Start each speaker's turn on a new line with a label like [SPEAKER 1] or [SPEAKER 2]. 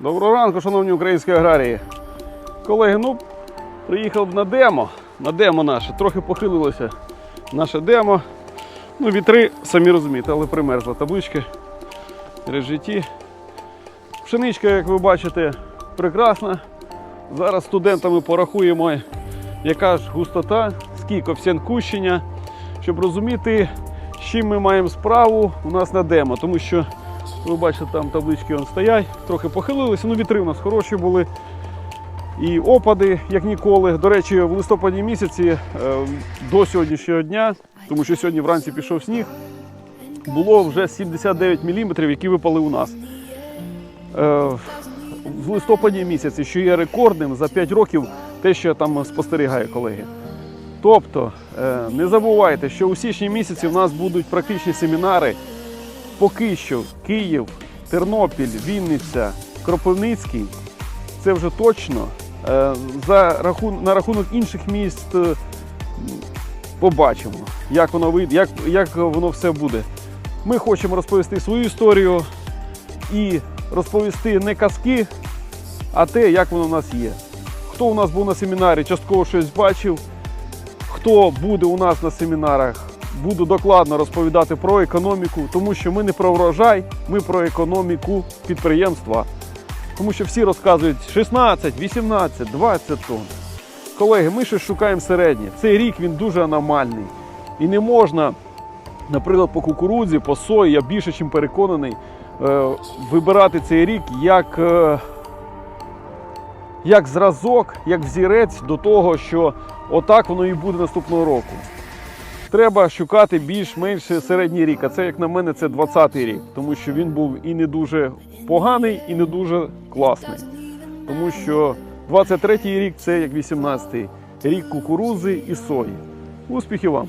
[SPEAKER 1] Доброго ранку, шановні українські аграрії. Колеги, ну, приїхав на демо. На демо наше. Трохи похилилося наше демо. Ну, вітри, самі розумієте, але примерзла таблички. Режиті. Пшеничка, як ви бачите, прекрасна. Зараз студентами порахуємо, яка ж густота, скільки коефіцієнт кущення, щоб розуміти, з чим ми маємо справу у нас на демо. Тому що ви бачите, там таблички он стоять, трохи похилилися. Ну, вітри у нас хороші були. І опади, як ніколи. До речі, в листопаді місяці е, до сьогоднішнього дня, тому що сьогодні вранці пішов сніг, було вже 79 мм, які випали у нас. Е, В листопаді місяці, що є рекордним за 5 років, те, що я там спостерігаю, колеги. Тобто, е, не забувайте, що у січні місяці в нас будуть практичні семінари поки що Київ, Тернопіль, Вінниця, Кропивницький. Це вже точно. Е, За рахун... На рахунок інших міст е, побачимо, як воно вийде, як, як воно все буде. Ми хочемо розповісти свою історію і розповісти не казки, а те, як воно в нас є. Хто у нас був на семінарі, частково щось бачив. Хто буде у нас на семінарах, буду докладно розповідати про економіку, тому що ми не про врожай, ми про економіку підприємства. Тому що всі розказують 16, 18, 20 тонн. Колеги, ми щось шукаємо середнє. Цей рік він дуже аномальний. І не можна, наприклад, по кукурудзі, по сої, я більше чим переконаний, е, вибирати цей рік як, е, як зразок, як взірець до того, що отак воно і буде наступного року. Треба шукати більш-менш середній рік. А це, як на мене, це 20-й рік, тому що він був і не дуже поганий, і не дуже класний. Тому що 23-й рік це як 18-й рік кукурузи і сої. Успіхів вам!